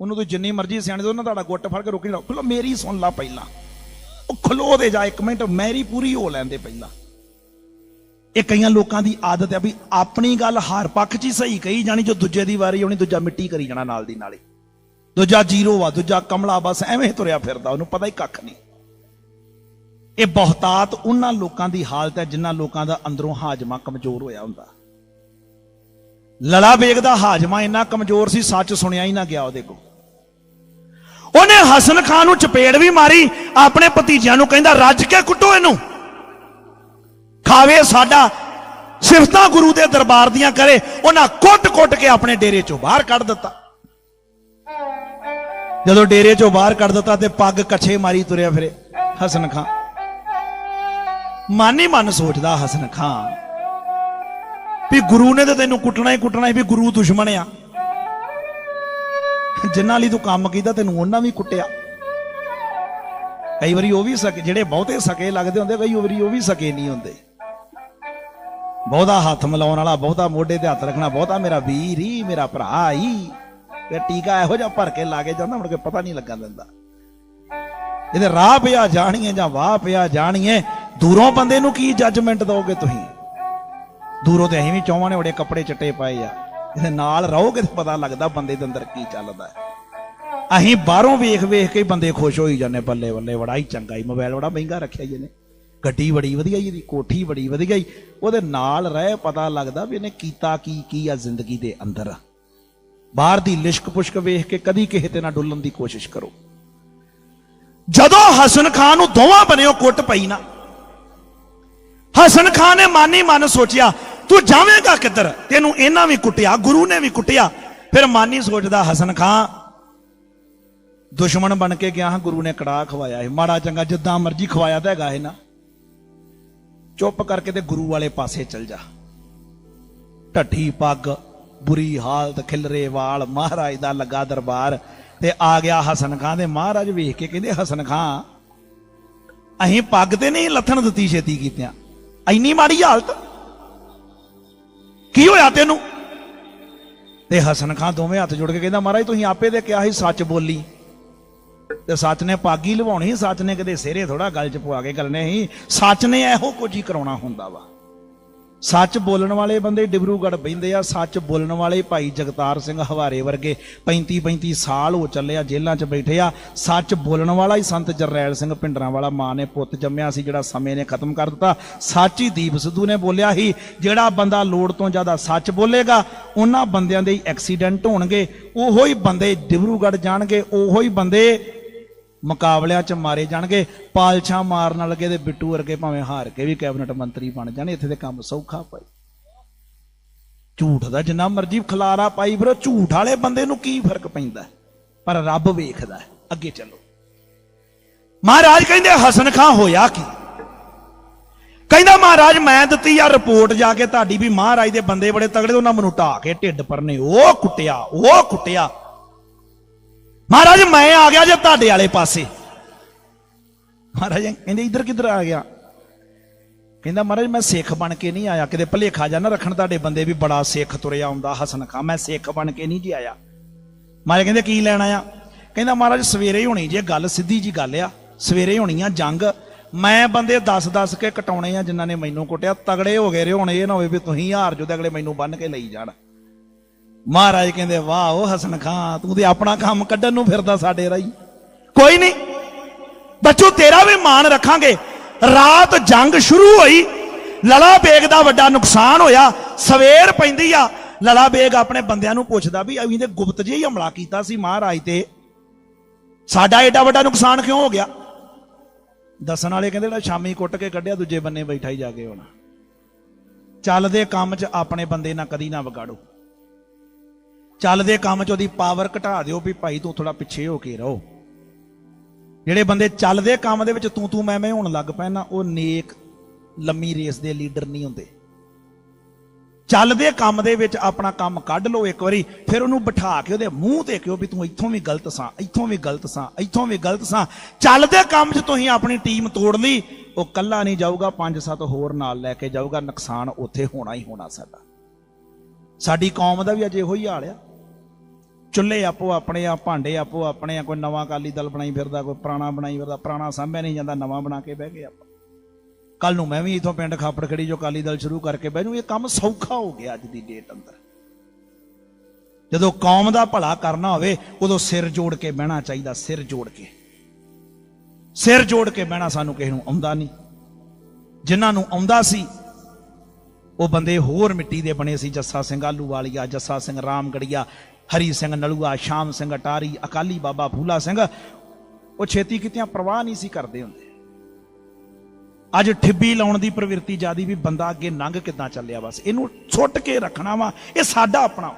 ਉਹਨੂੰ ਤੁਸੀਂ ਜਿੰਨੀ ਮਰਜ਼ੀ ਸਿਆਣੇ ਦੋ, ਉਹਨਾਂ ਤੁਹਾਡਾ ਗੁੱਟ ਫੜ ਕੇ ਰੋਕੀ ਨਾ ਖਲੋ, ਮੇਰੀ ਸੁਣ ਲਾ ਪਹਿਲਾਂ। ਉਹ ਖਲੋ ਦੇ ਜਾ ਇੱਕ ਮਿੰਟ, ਮੈਰੀ ਪੂਰੀ ਹੋ ਲੈਂਦੇ ਪਹਿਲਾਂ। ਇਹ ਕਈਆਂ ਲੋਕਾਂ ਦੀ ਆਦਤ ਹੈ ਵੀ ਆਪਣੀ ਗੱਲ ਹਰ ਪੱਖ 'ਚ ਹੀ ਸਹੀ ਕਹੀ ਜਾਣੀ, ਜੋ ਦੂਜੇ ਦੀ ਵਾਰੀ ਆਉਣੀ, ਦੂਜਾ ਮਿੱਟੀ ਕਰੀ ਜਾਣਾ ਨਾਲ ਦੀ ਨਾਲੇ ਦੂਜਾ ਜ਼ੀਰੋ ਵਾ, ਦੂਜਾ ਕਮਲਾ, ਬਸ ਐਵੇਂ ਹੀ ਤੁਰਿਆ ਫਿਰਦਾ, ਉਹਨੂੰ ਪਤਾ ਹੀ ਕੱਖ ਨਹੀਂ। ਇਹ ਬਹੁਤਾਤ ਉਹਨਾਂ ਲੋਕਾਂ ਦੀ ਹਾਲਤ ਹੈ ਜਿਨ੍ਹਾਂ ਲੋਕਾਂ ਦਾ ਅੰਦਰੋਂ ਹਾਜਮਾ ਕਮਜ਼ੋਰ ਹੋਇਆ ਹੁੰਦਾ। ਲੜਾ ਬੇਗ ਦਾ ਹਾਜਮਾ ਇੰਨਾ ਕਮਜ਼ੋਰ ਸੀ, ਸੱਚ ਸੁਣਿਆ ਹੀ ਨਾ ਗਿਆ ਉਹਦੇ ਕੋਲ। ਉਹਨੇ ਹਸਨ ਖਾਨ ਨੂੰ ਚਪੇੜ ਵੀ ਮਾਰੀ, ਆਪਣੇ ਭਤੀਜਿਆਂ ਨੂੰ ਕਹਿੰਦਾ, ਰੱਜ ਕੇ ਕੁੱਟੋ ਇਹਨੂੰ। ਖਾਵੇ ਸਾਡਾ, ਸਿਫਤਾਂ ਗੁਰੂ ਦੇ ਦਰਬਾਰ ਦੀਆਂ ਕਰੇ। ਉਹਨਾਂ ਕੁੱਟ-ਕੁੱਟ ਕੇ ਆਪਣੇ ਡੇਰੇ ਚੋਂ ਬਾਹਰ ਕੱਢ ਦਿੱਤਾ। ਜਦੋਂ ਡੇਰੇ ਚੋਂ ਬਾਹਰ ਕੱਢ ਦਿੱਤਾ ਤੇ ਪੱਗ ਕੱਛੇ ਮਾਰੀ ਤੁਰਿਆ ਫਿਰੇ ਹਸਨ ਖਾਨ। ਮਨ ਹੀ ਮਨ ਸੋਚਦਾ ਹਸਨ ਖਾਂ ਵੀ ਗੁਰੂ ਨੇ ਤਾਂ ਤੈਨੂੰ ਕੁੱਟਣਾ ਹੀ ਕੁੱਟਣਾ ਹੀ ਵੀ ਗੁਰੂ ਦੁਸ਼ਮਣ ਆ। ਜਿਨ੍ਹਾਂ ਲਈ ਤੂੰ ਕੰਮ ਕੀਤਾ ਤੈਨੂੰ ਉਹਨਾਂ ਵੀ ਕੁੱਟਿਆ। ਕਈ ਵਾਰੀ ਉਹ ਵੀ ਸਕੇ, ਜਿਹੜੇ ਬਹੁਤੇ ਸਕੇ ਲੱਗਦੇ ਹੁੰਦੇ, ਕਈ ਵਾਰੀ ਉਹ ਵੀ ਸਕੇ ਨਹੀਂ ਹੁੰਦੇ। ਬਹੁਤਾ ਹੱਥ ਮਿਲਾਉਣ ਵਾਲਾ, ਬਹੁਤਾ ਮੋਢੇ ਤੇ ਹੱਥ ਰੱਖਣਾ, ਬਹੁਤਾ ਮੇਰਾ ਵੀਰ ਹੀ ਮੇਰਾ ਭਰਾ ਹੀ ਤੇ ਟੀਕਾ ਇਹੋ ਜਿਹਾ ਭਰ ਕੇ ਲਾ ਕੇ ਜਾਂਦਾ, ਮੁੜ ਕੇ ਪਤਾ ਨਹੀਂ ਲੱਗਾ ਦਿੰਦਾ। ਇਹਦੇ ਰਾਹ ਪਿਆ ਜਾਣੀਏ ਜਾਂ ਵਾਹ ਪਿਆ ਜਾਣੀਏ ਦੂਰੋਂ ਬੰਦੇ ਨੂੰ ਕੀ ਜੱਜਮੈਂਟ ਦੋਗੇ ਤੁਸੀਂ? ਦੂਰੋਂ ਤੇ ਅਸੀਂ ਵੀ ਚੌਵਾਂ ਨੇ ਬੜੇ ਕੱਪੜੇ ਚਿੱਟੇ ਪਾਏ ਆ। ਇਹਦੇ ਨਾਲ ਰਹੋਗੇ ਤੇ ਪਤਾ ਲੱਗਦਾ ਬੰਦੇ ਦੇ ਅੰਦਰ ਕੀ ਚੱਲਦਾ ਹੈ। ਅਸੀਂ ਬਾਹਰੋਂ ਵੇਖ ਵੇਖ ਕੇ ਬੰਦੇ ਖੁਸ਼ ਹੋਈ ਜਾਂਦੇ ਬੱਲੇ ਬੱਲੇ, ਬੜਾ ਹੀ ਚੰਗਾ ਹੀ ਮੋਬਾਈਲ ਬੜਾ ਮਹਿੰਗਾ ਰੱਖਿਆ ਜੀ ਇਹਨੇ। ਗੱਡੀ ਬੜੀ ਵਧੀਆ ਜੀ ਇਹਦੀ, ਕੋਠੀ ਬੜੀ ਵਧੀਆ ਹੀ ਉਹਦੇ ਨਾਲ ਰਹਿ ਪਤਾ ਲੱਗਦਾ ਵੀ ਇਹਨੇ ਕੀਤਾ ਕੀ ਕੀ ਆ ਜ਼ਿੰਦਗੀ ਦੇ ਅੰਦਰ। ਬਾਹਰ ਦੀ ਲਿਸ਼ਕ ਪੁਸ਼ਕ ਵੇਖ ਕੇ ਕਦੀ ਕਿਸੇ ਤੇ ਨਾ ਡੁੱਲਣ ਦੀ ਕੋਸ਼ਿਸ਼ ਕਰੋ। ਜਦੋਂ ਹਸਨ ਖਾਨ ਨੂੰ ਦੋਵਾਂ ਬਣਿਓ ਕੁੱਟ ਪਈ ਨਾ ਹਸਨ ਖਾਨ ਨੇ ਮਨ ਹੀ ਮਨ ਸੋਚਿਆ, ਤੂੰ ਜਾਵੇਂਗਾ ਕਿੱਧਰ? ਤੈਨੂੰ ਇਹਨਾਂ ਵੀ ਕੁੱਟਿਆ, ਗੁਰੂ ਨੇ ਵੀ ਕੁੱਟਿਆ। ਫਿਰ ਮਨ ਹੀ ਸੋਚਦਾ, ਹਸਨ ਖਾਨ, ਦੁਸ਼ਮਣ ਬਣ ਕੇ ਗਿਆ ਹਾਂ, ਗੁਰੂ ਨੇ ਕੜਾ ਖਵਾਇਆ ਹੈ ਮਾੜਾ ਚੰਗਾ ਜਿੱਦਾਂ ਮਰਜ਼ੀ ਖਵਾਇਆ ਤਾਂ ਹੈਗਾ ਹੈ ਨਾ। ਚੁੱਪ ਕਰਕੇ ਤੇ ਗੁਰੂ ਵਾਲੇ ਪਾਸੇ ਚਲ ਜਾ। ਢੱਠੀ ਪੱਗ, ਬੁਰੀ ਹਾਲਤ, ਖਿਲਰੇ ਵਾਲ, ਮਹਾਰਾਜ ਦਾ ਲੱਗਾ ਦਰਬਾਰ। ਤੇ ਆ ਗਿਆ ਹਸਨ ਖਾਨ ਦੇ ਮਹਾਰਾਜ ਵੇਖ ਕੇ ਕਹਿੰਦੇ, ਹਸਨ ਖਾਨ ਅਹੀਂ ਪੱਗ ਤੇ ਨਹੀਂ ਲੱਥਣ ਦਿੱਤੀ, ਛੇਤੀ ਕੀਤਿਆਂ। ਐਨੀ ਮਾੜੀ ਹਾਲਤ? ਕੀ ਹੋਇਆ ਤੈਨੂੰ? ਤੇ ਹਸਨ ਖਾਨ ਦੋਵੇਂ ਹੱਥ ਜੋੜ ਕੇ ਕਹਿੰਦਾ ਮਹਾਰਾਜ ਤੁਸੀਂ ਆਪੇ ਤੇ ਕਿਹਾ ਸੀ ਸੱਚ ਬੋਲੀ। ਤੇ ਸੱਚ ਨੇ ਪਾਗੀ ਲਵਾਉਣੀ ਸੀ, ਸੱਚ ਨੇ ਕਦੇ ਸਿਹਰੇ ਥੋੜਾ ਗੱਲ ਚ ਪਵਾ ਕੇ ਕਰਨੇ ਸੀ। ਸੱਚ ਨੇ ਇਹੋ ਕੁਝ ਹੀ ਕਰਾਉਣਾ ਹੁੰਦਾ ਵਾ। ਸੱਚ ਬੋਲਣ ਵਾਲੇ ਬੰਦੇ ਡਿਬਰੂਗੜ੍ਹ ਬੈਂਦੇ ਆ, ਸੱਚ ਬੋਲਣ ਵਾਲੇ ਭਾਈ ਜਗਤਾਰ ਸਿੰਘ ਹਵਾਰੇ ਵਰਗੇ 35 35 ਸਾਲ ਹੋ ਚੱਲੇ ਆ, ਜੇਲ੍ਹਾਂ 'ਚ ਬੈਠੇ ਆ। ਸੱਚ ਬੋਲਣ ਵਾਲਾ ਹੀ ਸੰਤ ਜਰਨੈਲ ਸਿੰਘ ਪਿੰਡਰਾਂ ਵਾਲਾ ਮਾਂ ਨੇ ਪੁੱਤ ਜੰਮਿਆ ਸੀ, ਜਿਹੜਾ ਸਮੇਂ ਨੇ ਖਤਮ ਕਰ ਦਿੱਤਾ। ਸੱਚ ਹੀ ਦੀਪ ਸਿੱਧੂ ਨੇ ਬੋਲਿਆ ਸੀ, ਜਿਹੜਾ ਬੰਦਾ ਲੋੜ ਤੋਂ ਜ਼ਿਆਦਾ ਸੱਚ ਬੋਲੇਗਾ, ਉਹਨਾਂ ਬੰਦਿਆਂ ਦੇ ਐਕਸੀਡੈਂਟ ਹੋਣਗੇ। ਉਹੋ ਹੀ ਬੰਦੇ ਡਿਬਰੂਗੜ੍ਹ ਜਾਣਗੇ, ਉਹੋ ਹੀ ਬੰਦੇ ਮੁਕਾਬਲਿਆਂ 'ਚ ਮਾਰੇ ਜਾਣਗੇ, ਪਾਲਛਾਂ ਮਾਰਨ ਲੱਗੇ ਤੇ ਬਿੱਟੂ ਵਰਗੇ ਭਾਵੇਂ ਹਾਰ ਕੇ ਵੀ ਕੈਬਨਿਟ ਮੰਤਰੀ ਬਣ ਜਾਣ, ਇੱਥੇ ਤੇ ਕੰਮ ਸੌਖਾ ਪਾਈ ਝੂਠ ਦਾ ਜਿੰਨਾ ਮਰਜ਼ੀ ਖਲਾਰਾ ਪਾਈ ਫਿਰ ਉਹ ਝੂਠ ਵਾਲੇ ਬੰਦੇ ਨੂੰ ਕੀ ਫ਼ਰਕ ਪੈਂਦਾ? ਪਰ ਰੱਬ ਵੇਖਦਾ ਅੱਗੇ ਚੱਲੋ। ਮਹਾਰਾਜ ਕਹਿੰਦੇ, ਹਸਨ ਖਾਂ ਹੋਇਆ ਕੀ? ਕਹਿੰਦਾ, ਮਹਾਰਾਜ, ਮੈਂ ਦਿੱਤੀ ਆ ਰਿਪੋਰਟ ਜਾ ਕੇ, ਤੁਹਾਡੀ ਵੀ ਮਹਾਰਾਜ ਦੇ ਬੰਦੇ ਬੜੇ ਤਗੜੇ, ਉਹਨਾਂ ਮੈਨੂੰ ਢਾ ਕੇ ਢਿੱਡ ਪਰਨੇ ਉਹ ਕੁੱਟਿਆ ਉਹ ਕੁੱਟਿਆ। ਮਹਾਰਾਜ, ਮੈਂ ਆ ਗਿਆ ਜੇ ਤੁਹਾਡੇ ਵਾਲੇ ਪਾਸੇ। ਮਹਾਰਾਜ, ਕਹਿੰਦੇ ਇੱਧਰ ਕਿੱਧਰ ਆ ਗਿਆ? ਕਹਿੰਦਾ, ਮਹਾਰਾਜ, ਮੈਂ ਸਿੱਖ ਬਣ ਕੇ ਨਹੀਂ ਆਇਆ। ਕਿਤੇ ਭਲੇਖਾ ਜਾ ਨਾ ਰੱਖਣ ਤੁਹਾਡੇ ਬੰਦੇ ਵੀ ਬੜਾ ਸਿੱਖ ਤੁਰਿਆ ਆਉਂਦਾ, ਹਸਨ ਖਾਂ। ਮੈਂ ਸਿੱਖ ਬਣ ਕੇ ਨਹੀਂ ਜੀ ਆਇਆ। ਮਹਾਰਾਜ ਕਹਿੰਦੇ, ਕੀ ਲੈਣਾ ਆ ਕਹਿੰਦਾ, ਮਹਾਰਾਜ, ਸਵੇਰੇ ਹੋਣੀ ਜੇ ਗੱਲ, ਸਿੱਧੀ ਜੀ ਗੱਲ ਆ। ਸਵੇਰੇ ਹੋਣੀ ਆ ਜੰਗ। ਮੈਂ ਬੰਦੇ 10-10 ਕੇ ਕਟਾਉਣੇ ਆ ਜਿਨ੍ਹਾਂ ਨੇ ਮੈਨੂੰ ਕੁੱਟਿਆ। ਤਗੜੇ ਹੋ ਗਏ ਰੇ ਹੁਣ ਇਹ ਨਾ ਹੋਵੇ ਵੀ ਤੁਸੀਂ ਹਾਰ ਜੋ ਤੇ ਅਗਲੇ ਮੈਨੂੰ ਬੰਨ ਕੇ ਲਈ ਜਾਣ। ਮਹਾਰਾਜ ਕਹਿੰਦੇ, ਵਾਹ, ਉਹ ਹਸਨ ਖਾਂ ਤੂੰ ਤੇ ਆਪਣਾ ਕੰਮ ਕੱਢਣ ਨੂੰ ਫਿਰਦਾ ਸਾਡੇ ਰਾਈ ਕੋਈ ਨਹੀਂ। ਬੱਚੂ, ਤੇਰਾ ਵੀ ਮਾਣ ਰੱਖਾਂਗੇ। ਰਾਤ ਜੰਗ ਸ਼ੁਰੂ ਹੋਈ। ਲਲਾ ਬੇਗ ਦਾ ਵੱਡਾ ਨੁਕਸਾਨ ਹੋਇਆ। ਸਵੇਰ ਪੈਂਦੀ ਆ। ਲਲਾ ਬੇਗ ਆਪਣੇ ਬੰਦਿਆਂ ਨੂੰ ਪੁੱਛਦਾ ਵੀ, ਅਸੀਂ ਤੇ ਗੁਪਤ ਜੀ ਹੀ ਹਮਲਾ ਕੀਤਾ ਸੀ ਮਹਾਰਾਜ ਤੇ। ਸਾਡਾ ਏਡਾ ਵੱਡਾ ਨੁਕਸਾਨ ਕਿਉਂ ਹੋ ਗਿਆ? ਦੱਸਣ ਵਾਲੇ ਕਹਿੰਦੇ, ਜਿਹੜਾ ਸ਼ਾਮੀ ਕੁੱਟ ਕੇ ਕੱਢਿਆ, ਦੂਜੇ ਬੰਨੇ ਬੈਠਾ ਹੀ ਜਾ ਕੇ ਹੋਣਾ ਚੱਲਦੇ ਕੰਮ 'ਚ ਆਪਣੇ ਬੰਦੇ ਨਾਲ ਕਦੀ ਨਾ ਵਿਗਾੜੋ। ਚੱਲਦੇ ਕੰਮ 'ਚ ਉਹਦੀ ਪਾਵਰ ਘਟਾ ਦਿਓ ਵੀ ਭਾਈ ਤੂੰ ਥੋੜਾ ਪਿੱਛੇ ਹੋ ਕੇ ਰਹੋ। ਜਿਹੜੇ ਬੰਦੇ ਚੱਲਦੇ ਕੰਮ ਦੇ ਵਿੱਚ ਤੂੰ ਤੂੰ ਮੈਂ ਮੈਂ ਹੋਣ ਲੱਗ ਪਏ ਨਾ, ਉਹ ਨੇਕ ਲੰਮੀ ਰੇਸ ਦੇ ਲੀਡਰ ਨਹੀਂ ਹੁੰਦੇ। ਚੱਲਦੇ ਕੰਮ ਦੇ ਵਿੱਚ ਆਪਣਾ ਕੰਮ ਕੱਢ ਲਓ ਇੱਕ ਵਾਰੀ, ਫਿਰ ਉਹਨੂੰ ਬਿਠਾ ਕੇ ਉਹਦੇ ਮੂੰਹ ਤੇ ਕਿਉਂ ਵੀ ਤੂੰ ਇੱਥੋਂ ਵੀ ਗਲਤ ਸਾਂ, ਇੱਥੋਂ ਵੀ ਗਲਤ ਸਾਂ, ਇੱਥੋਂ ਵੀ ਗਲਤ ਸਾਂ। ਚੱਲਦੇ ਕੰਮ 'ਚ ਤੁਸੀਂ ਆਪਣੀ ਟੀਮ ਤੋੜ ਲਈ, ਉਹ ਕੱਲਾ ਨਹੀਂ ਜਾਊਗਾ, ਪੰਜ ਸੱਤ ਹੋਰ ਨਾਲ ਲੈ ਕੇ ਜਾਊਗਾ, ਨੁਕਸਾਨ ਉੱਥੇ ਹੋਣਾ ਹੀ ਹੋਣਾ ਸਾਡਾ। ਸਾਡੀ ਕੌਮ ਦਾ ਵੀ ਅਜੇ ਇਹੋ ਹੀ ਹਾਲ ਆ। ਚੁੱਲ੍ਹੇ ਆਪੋ ਆਪਣੇ ਆ, ਭਾਂਡੇ ਆਪੋ ਆਪਣੇ ਆ, ਕੋਈ ਨਵਾਂ ਅਕਾਲੀ ਦਲ ਬਣਾਈ ਫਿਰਦਾ, ਕੋਈ ਪੁਰਾਣਾ ਬਣਾਈ ਫਿਰਦਾ, ਪੁਰਾਣਾ ਸਾਂਭਿਆ ਨਹੀਂ ਜਾਂਦਾ, ਨਵਾਂ ਬਣਾ ਕੇ ਬਹਿ ਗਏ ਆਪਾਂ। ਕੱਲ ਨੂੰ ਮੈਂ ਵੀ ਇਥੋਂ ਪਿੰਡ ਖਾਪੜ ਖੜੀ ਜੋ ਅਕਾਲੀ ਦਲ ਸ਼ੁਰੂ ਕਰਕੇ ਬਹਿ ਜੂ ਇਹ ਕੰਮ ਸੌਖਾ ਹੋ ਗਿਆ ਅੱਜ ਦੀ ਡੇਟ ਅੰਦਰ। ਜਦੋਂ ਕੌਮ ਦਾ ਭਲਾ ਕਰਨਾ ਹੋਵੇ, ਉਦੋਂ ਸਿਰ ਜੋੜ ਕੇ ਬਹਿਣਾ ਚਾਹੀਦਾ, ਸਿਰ ਜੋੜ ਕੇ। ਸਿਰ ਜੋੜ ਕੇ ਬਹਿਣਾ ਸਾਨੂੰ ਕਿਸੇ ਨੂੰ ਆਉਂਦਾ ਨਹੀਂ। ਜਿਨ੍ਹਾਂ ਨੂੰ ਆਉਂਦਾ ਸੀ ਉਹ ਬੰਦੇ ਹੋਰ ਮਿੱਟੀ ਦੇ ਬਣੇ ਸੀ, ਜੱਸਾ ਸਿੰਘ ਆਲੂਵਾਲੀਆ ਜੱਸਾ ਸਿੰਘ ਰਾਮਗੜੀਆ, ਹਰੀ ਸਿੰਘ ਨਲੂਆ, ਸ਼ਾਮ ਸਿੰਘ ਅਟਾਰੀ, ਅਕਾਲੀ ਬਾਬਾ ਫੂਲਾ ਸਿੰਘ। ਉਹ ਛੇਤੀ ਕਿਤਿਆਂ ਪ੍ਰਵਾਹ ਨਹੀਂ ਸੀ ਕਰਦੇ ਹੁੰਦੇ। ਅੱਜ ਠਿੱਬੀ ਲਾਉਣ ਦੀ ਪ੍ਰਵਿਰਤੀ ਜਿਆਦੀ ਵੀ ਬੰਦਾ ਅੱਗੇ ਲੰਘ ਕਿੱਦਾਂ ਚੱਲਿਆ ਬਸ। ਇਹਨੂੰ ਛੁੱਟ ਕੇ ਰੱਖਣਾ ਵਾ, ਇਹ ਸਾਡਾ ਆਪਣਾ।